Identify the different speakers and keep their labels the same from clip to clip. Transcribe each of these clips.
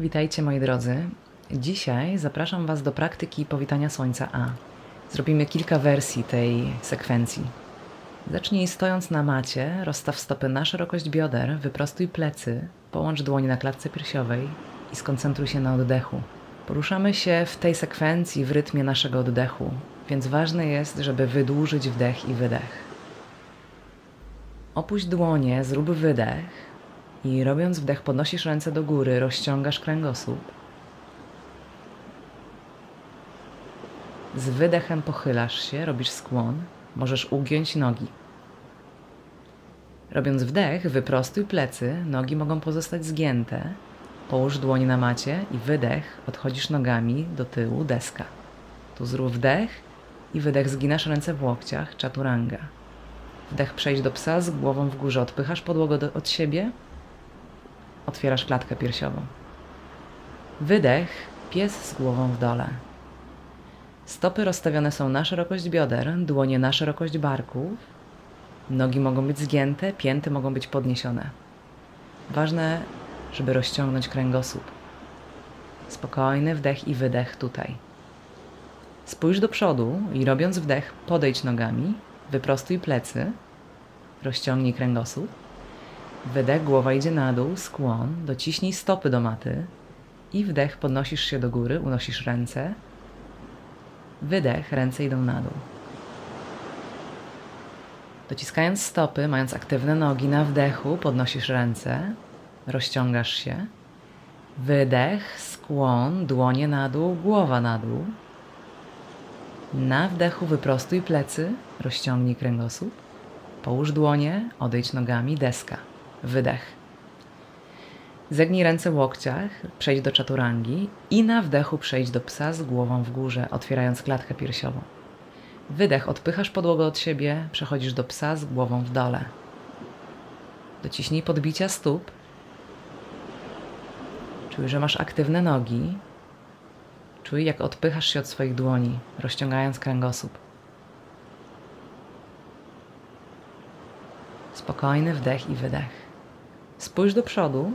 Speaker 1: Witajcie moi drodzy. Dzisiaj zapraszam Was do praktyki powitania Słońca A. Zrobimy kilka wersji tej sekwencji. Zacznij stojąc na macie, rozstaw stopy na szerokość bioder, wyprostuj plecy, połącz dłonie na klatce piersiowej i skoncentruj się na oddechu. Poruszamy się w tej sekwencji w rytmie naszego oddechu, więc ważne jest, żeby wydłużyć wdech i wydech. Opuść dłonie, zrób wydech i robiąc wdech podnosisz ręce do góry, rozciągasz kręgosłup. Z wydechem pochylasz się, robisz skłon, możesz ugiąć nogi. Robiąc wdech, wyprostuj plecy, nogi mogą pozostać zgięte. Połóż dłonie na macie i wydech, odchodzisz nogami do tyłu, deska. Tu zrób wdech i wydech, zginasz ręce w łokciach, chaturanga. Wdech przejść do psa z głową w górze, odpychasz podłogę od siebie, otwierasz klatkę piersiową. Wydech, pies z głową w dole. Stopy rozstawione są na szerokość bioder, dłonie na szerokość barków. Nogi mogą być zgięte, pięty mogą być podniesione. Ważne, żeby rozciągnąć kręgosłup. Spokojny wdech i wydech tutaj. Spójrz do przodu i robiąc wdech, podejdź nogami, wyprostuj plecy, rozciągnij kręgosłup. Wydech, głowa idzie na dół, skłon, dociśnij stopy do maty i wdech, podnosisz się do góry, unosisz ręce. Wydech, ręce idą na dół. Dociskając stopy, mając aktywne nogi na wdechu, podnosisz ręce, rozciągasz się. Wydech, skłon, dłonie na dół, głowa na dół. Na wdechu wyprostuj plecy, rozciągnij kręgosłup. Połóż dłonie, odejdź nogami, deska. Wydech. Zegnij ręce w łokciach, przejdź do czaturangi i na wdechu przejdź do psa z głową w górze, otwierając klatkę piersiową. Wydech, odpychasz podłogę od siebie, przechodzisz do psa z głową w dole. Dociśnij podbicia stóp. Czuj, że masz aktywne nogi. Czuj, jak odpychasz się od swoich dłoni, rozciągając kręgosłup. Spokojny wdech i wydech. Spójrz do przodu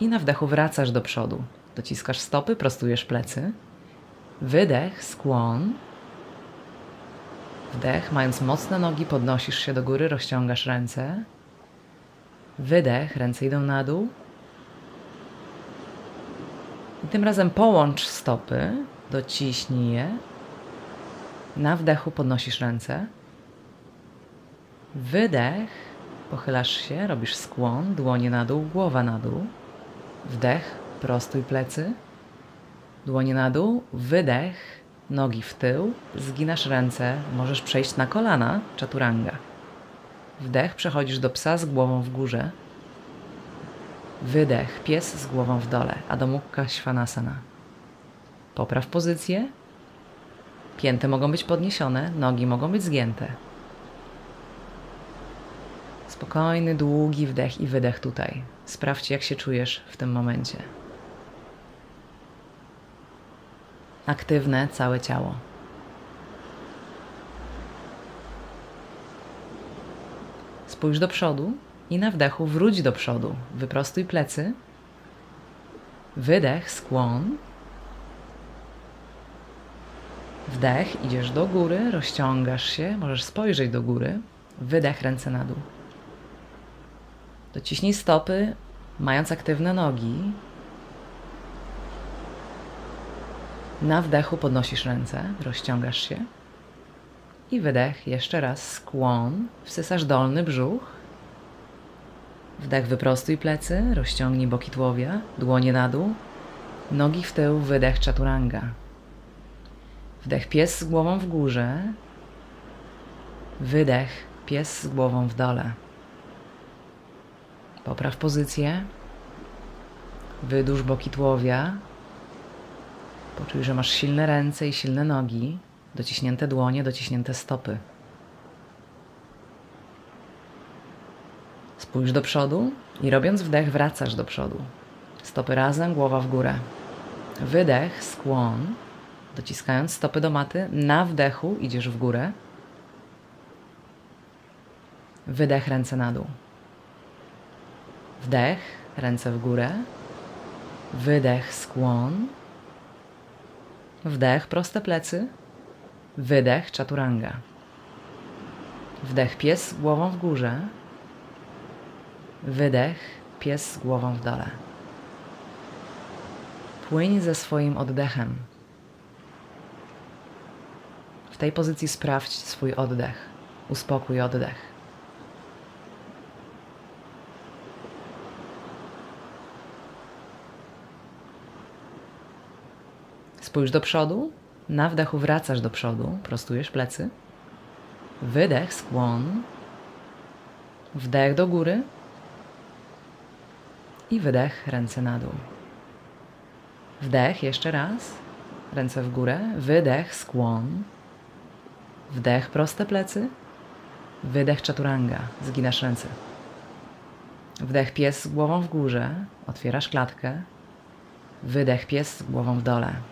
Speaker 1: i na wdechu wracasz do przodu. Dociskasz stopy, prostujesz plecy. Wydech, skłon. Wdech, mając mocne nogi, podnosisz się do góry, rozciągasz ręce. Wydech, ręce idą na dół. I tym razem połącz stopy, dociśnij je. Na wdechu podnosisz ręce. Wydech, pochylasz się, robisz skłon, dłonie na dół, głowa na dół. Wdech, prostuj plecy. Dłonie na dół, wydech, nogi w tył, zginasz ręce, możesz przejść na kolana, chaturanga. Wdech, przechodzisz do psa z głową w górze. Wydech, pies z głową w dole, Adho Mukha Svanasana. Popraw pozycję. Pięty mogą być podniesione, nogi mogą być zgięte. Spokojny, długi wdech i wydech tutaj. Sprawdź, jak się czujesz w tym momencie. Aktywne całe ciało. Spójrz do przodu i na wdechu wróć do przodu. Wyprostuj plecy. Wydech, skłon. Wdech, idziesz do góry, rozciągasz się, możesz spojrzeć do góry. Wydech, ręce na dół. Dociśnij stopy, mając aktywne nogi. Na wdechu podnosisz ręce, rozciągasz się. I wydech, jeszcze raz skłon, wsysasz dolny brzuch. Wdech, wyprostuj plecy, rozciągnij boki tułowia, dłonie na dół, nogi w tył, wydech chaturanga. Wdech, pies z głową w górze. Wydech, pies z głową w dole. Popraw pozycję. Wydłuż boki tułowia. Poczuj, że masz silne ręce i silne nogi, dociśnięte dłonie, dociśnięte stopy. Spójrz do przodu i robiąc wdech, wracasz do przodu. Stopy razem, głowa w górę. Wydech, skłon, dociskając stopy do maty. Na wdechu idziesz w górę. Wydech, ręce na dół. Wdech, ręce w górę. Wydech, skłon. Wdech, proste plecy. Wydech, chaturanga. Wdech, pies z głową w górze. Wydech, pies z głową w dole. Płyń ze swoim oddechem. W tej pozycji sprawdź swój oddech. Uspokój oddech. Spójrz do przodu. Na wdechu wracasz do przodu, prostujesz plecy. Wydech, skłon. Wdech do góry. I wydech, ręce na dół. Wdech, jeszcze raz. Ręce w górę. Wydech, skłon. Wdech, proste plecy. Wydech, chaturanga. Zginasz ręce. Wdech, pies z głową w górze. Otwierasz klatkę. Wydech, pies z głową w dole.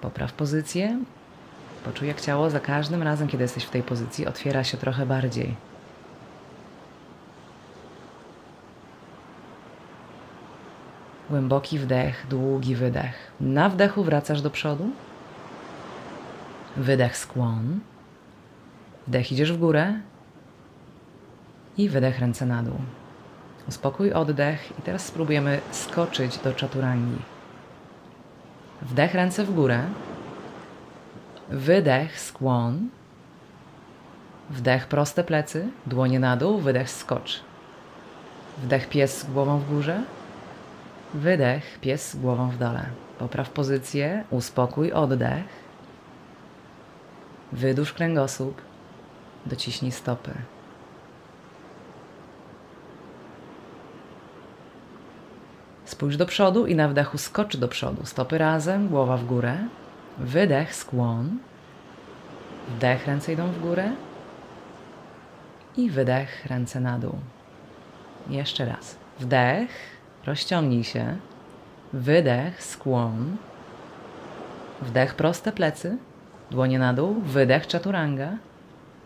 Speaker 1: Popraw pozycję. Poczuj, jak ciało za każdym razem, kiedy jesteś w tej pozycji, otwiera się trochę bardziej. Głęboki wdech, długi wydech. Na wdechu wracasz do przodu. Wydech, skłon. Wdech, idziesz w górę. I wydech, ręce na dół. Uspokój oddech i teraz spróbujemy skoczyć do czaturangi. Wdech, ręce w górę. Wydech, skłon. Wdech, proste plecy, dłonie na dół, wydech, skocz. Wdech, pies z głową w górze. Wydech, pies z głową w dole. Popraw pozycję, uspokój oddech. Wydłuż kręgosłup, dociśnij stopy. Spójrz do przodu i na wdechu skocz do przodu. Stopy razem, głowa w górę. Wydech, skłon. Wdech, ręce idą w górę. I wydech, ręce na dół. Jeszcze raz. Wdech, rozciągnij się. Wydech, skłon. Wdech, proste plecy. Dłonie na dół. Wydech, chaturanga.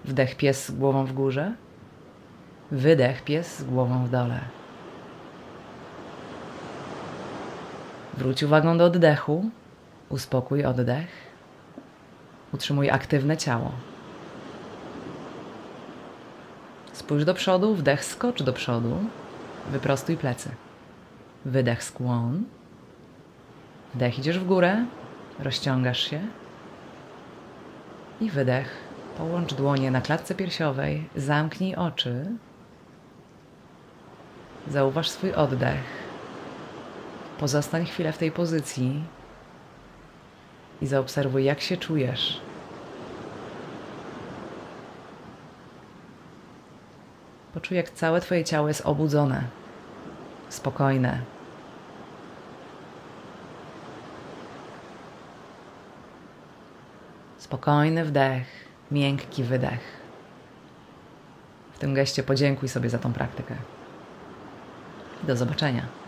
Speaker 1: Wdech, pies z głową w górze. Wydech, pies z głową w dole. Wróć uwagą do oddechu. Uspokój oddech. Utrzymuj aktywne ciało. Spójrz do przodu, wdech, skocz do przodu. Wyprostuj plecy. Wydech, skłon. Wdech, idziesz w górę. Rozciągasz się. I wydech. Połącz dłonie na klatce piersiowej. Zamknij oczy. Zauważ swój oddech. Pozostań chwilę w tej pozycji i zaobserwuj, jak się czujesz. Poczuj, jak całe Twoje ciało jest obudzone, spokojne. Spokojny wdech, miękki wydech. W tym geście podziękuj sobie za tą praktykę. Do zobaczenia.